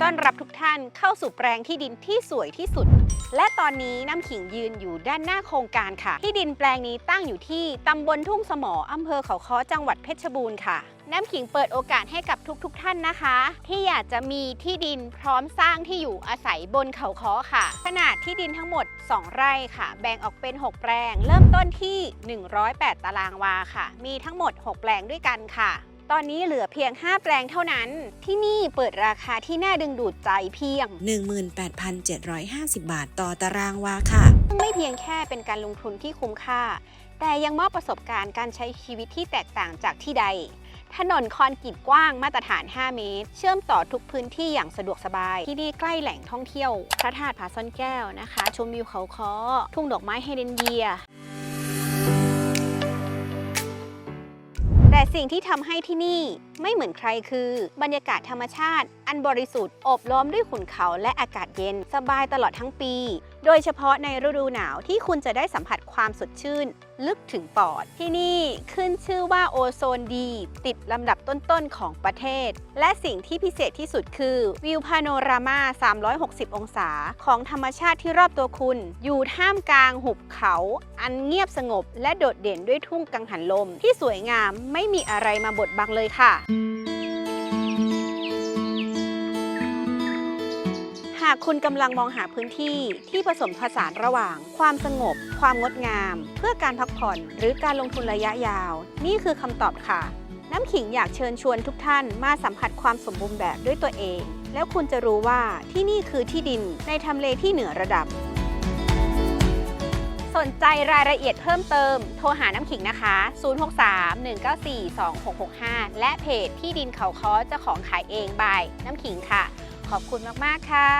ต้อนรับทุกท่านเข้าสู่แปลงที่ดินที่สวยที่สุด และตอนนี้น้ำขิงยืนอยู่ด้านหน้าโครงการค่ะ ที่ดินแปลงนี้ตั้งอยู่ที่ตำบลทุ่งสมออำเภอเขาค้อจังหวัดเพชรบูรณ์ค่ะ น้ำขิงเปิดโอกาสให้กับทุกๆทท่านนะคะ ที่อยากจะมีที่ดินพร้อมสร้างที่อยู่อาศัยบนเขาค้อค่ะ ขนาดที่ดินทั้งหมด 2 ไร่ค่ะ แบ่งออกเป็น 6 แปลง เริ่มต้นที่ 108 ตารางวาค่ะ มีทั้งหมด 6 แปลงด้วยกันค่ะ ตอนนี้เหลือเพียง 5 แปลงเท่านั้น ที่นี่เปิดราคาที่น่าดึงดูดใจเพียง 18,750 บาทต่อตารางวาค่ะ ไม่เพียงแค่เป็นการลงทุนที่คุ้มค่า แต่ยังมอบประสบการณ์การใช้ชีวิตที่แตกต่างจากที่ใด ถนนคอนกรีตกว้างมาตรฐาน 5 เมตร เชื่อมต่อทุกพื้นที่อย่างสะดวกสบาย ที่นี่ใกล้แหล่งท่องเที่ยว พระธาตุผาซ่อนแก้วนะคะ ชมวิวเขาค้อทุ่งดอกไม้เฮเดนเยีย สิ่งที่ทำให้ที่นี่ไม่เหมือนใครคือบรรยากาศธรรมชาติ อันบริสุทธิ์อบล้อมด้วยขุนเขาและอากาศเย็นสบายตลอดทั้งปี โดยเฉพาะในฤดูหนาวที่คุณจะได้สัมผัสความสดชื่น ลึกถึงปอด ที่นี่ขึ้นชื่อว่าโอโซนดี ติดลำดับต้นๆของประเทศ และสิ่งที่พิเศษที่สุดคือ วิวพาโนรามา 360 องศา ของธรรมชาติที่รอบตัวคุณ อยู่ท่ามกลางหุบเขา อันเงียบสงบ และโดดเด่นด้วยทุ่งกังหันลม ที่สวยงามไม่มีอะไรมาบดบังเลยค่ะากคุณกำลังมองหาพื้นที่ที่ผสมผสานระหว่าง ความสงบ ความงดงาม เพื่อการพักผ่อน หรือการลงทุนระยะยาว นี่คือคำตอบค่ะ น้ำขิงอยากเชิญชวนทุกท่านมาสัมผัสความสมบูรณ์แบบด้วยตัวเอง แล้วคุณจะรู้ว่าที่นี่คือที่ดินในทำเลที่เหนือระดับ สนใจรายละเอียดเพิ่มเติม โทรหาน้ำขิงนะคะ 063-194-2665 และเพจที่ดินเขาค้อเจ้าของขายเองบายน้ำขิงค่ะ ขอบคุณมาก ๆ ค่ะ